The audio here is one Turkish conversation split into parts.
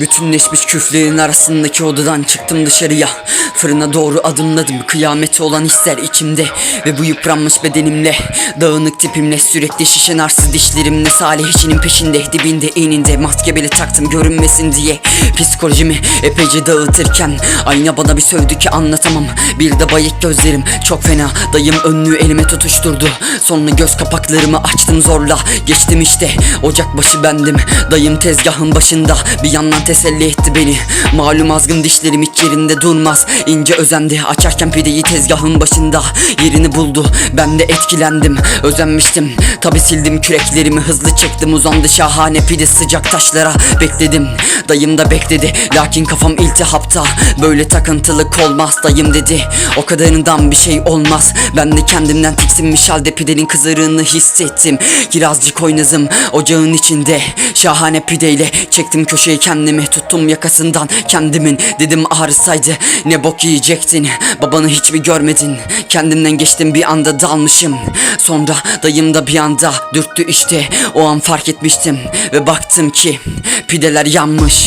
Bütünleşmiş küflerin arasındaki odadan çıktım dışarıya. Fırına doğru adımladım. Kıyameti olan hisler içimde. Ve bu yıpranmış bedenimle Dağınık tipimle sürekli şişen arsız dişlerimle Salih işinin peşinde dibinde eninde Maske bile taktım görünmesin diye. Psikolojimi epeyce dağıtırken Ayna bana bir sövdü ki anlatamam. Bir de bayık gözlerim çok fena. Dayım önlüğü elime tutuşturdu. Sonra göz kapaklarımı açtım zorla. Geçtim işte ocak başı bendim. Dayım tezgahın başında bir yandan teselli etti beni. Malum azgın dişlerim hiç yerinde durmaz. İnce özendi açarken pideyi tezgahın başında Yerini buldu. Ben de etkilendim Özenmiştim. Tabi sildim küreklerimi Hızlı çektim. Uzandı şahane pide sıcak taşlara. Bekledim dayım da bekledi. Lakin kafam iltihapta. Böyle takıntılık olmaz dayım dedi. O kadarından bir şey olmaz. Ben de kendimden tiksinmiş halde pidenin kızarığını hissettim. Kirazcık oynazım ocağın içinde. Şahane pideyle çektim köşeyi kendimi Tuttum yakasından kendimin. Dedim ağrısaydı ne bok yiyecektin? Babanı hiç mi görmedin? Kendimden geçtim bir anda dalmışım. Sonra dayım da bir anda dürttü işte. O an fark etmiştim Ve baktım ki pideler yanmış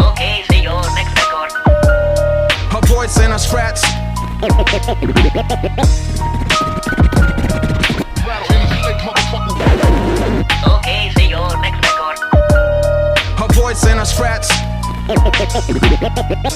Okay, see your next record. Her voice and her scratch. Okay, see your next record. Her voice and her scratch.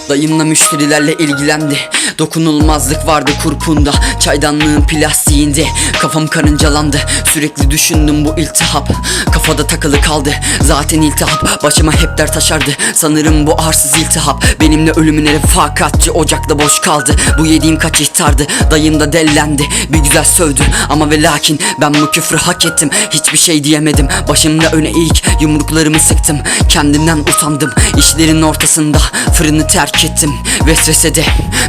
Dayımla müşterilerle ilgilendi. Dokunulmazlık vardı kurpunda. Çaydanlığın plastiğinde. Kafam karıncalandı. Sürekli düşündüm bu iltihap. Kafada takılı kaldı. Zaten iltihap. Başıma hep dert taşardı Sanırım bu arsız iltihap. Benimle ölümüne refakatçi Ocakta boş kaldı. Bu yediğim kaç ihtardı? Dayım da dellendi. Bir güzel sövdü. Ama ve lakin ben bu küfrü hak ettim. Hiçbir şey diyemedim. Başımda öne eğik. Yumruklarımı sıktım. Kendimden utandım. İşlerin ortasında Fırını terk ettim Vesvesede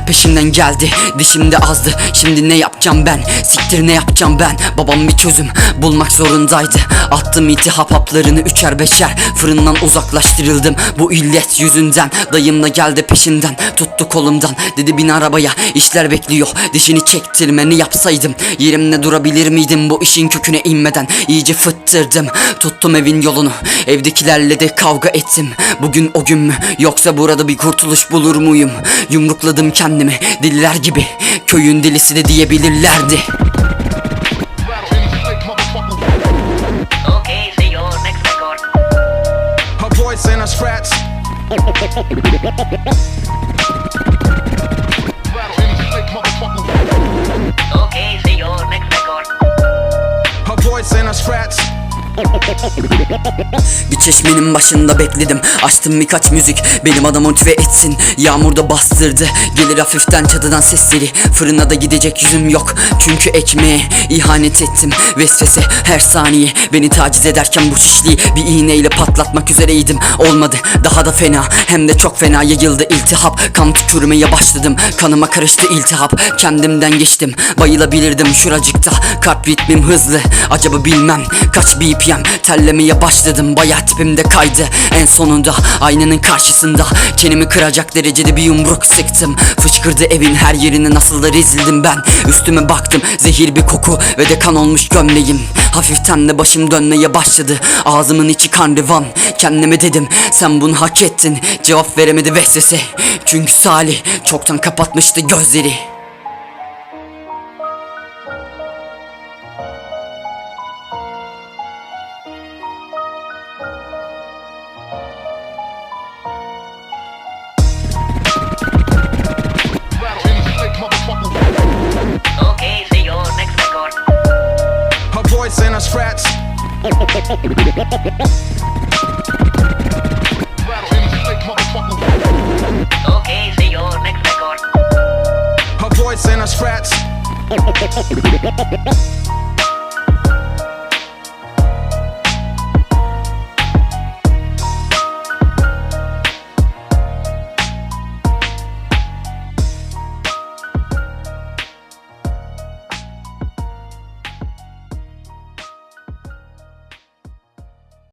Peşimden geldi Dişimde azdı. Şimdi ne yapacağım ben? Siktir ne yapacağım ben? Babam bir çözüm bulmak zorundaydı. Attım iltihap haplarını üçer beşer. Fırından uzaklaştırıldım Bu illet yüzünden. Dayımla geldi peşimden Tuttu kolumdan. Dedi bin arabaya işler bekliyor. Dişini çektirmeni yapsaydım? Yerimde durabilir miydim bu işin köküne inmeden? İyice fıttırdım Tuttum evin yolunu. Evdekilerle de kavga ettim. Bugün o gün mü? Yoksa burada bir kurtuluş bulur muyum Yumrukladım kendimi Deliler gibi Köyün delisi de diyebilirlerdi Okay, see your next record. Her voice and her scratch. Bir çeşmenin başında bekledim. Açtım birkaç müzik. Benim adam motive etsin. Yağmurda bastırdı. Gelir hafiften çatıdan sesleri. Fırına da gidecek yüzüm yok. Çünkü ekmeğe ihanet ettim. Vesvese her saniye. Beni taciz ederken bu şişliği Bir iğneyle patlatmak üzereydim. Olmadı. Daha da fena. Hem de çok fena. Yayıldı iltihap. Kan tükürmeye başladım. Kanıma karıştı iltihap. Kendimden geçtim. Bayılabilirdim şuracıkta. Kalp ritmim hızlı. Acaba bilmem. Kaç BPM Terlemeye başladım Baya tipimde kaydı. En sonunda aynanın karşısında Çenemi kıracak derecede bir yumruk sıktım Fışkırdı evin her yerine nasıl da rezildim ben. Üstüme baktım zehir bir koku Ve de kan olmuş gömleğim. Hafiften de başım dönmeye başladı. Ağzımın içi kan revan. Kendime dedim sen bunu hak ettin. Cevap veremedi vesvese. Çünkü Salih çoktan kapatmıştı gözleri Okay, see your next record. Her voice and her scratch.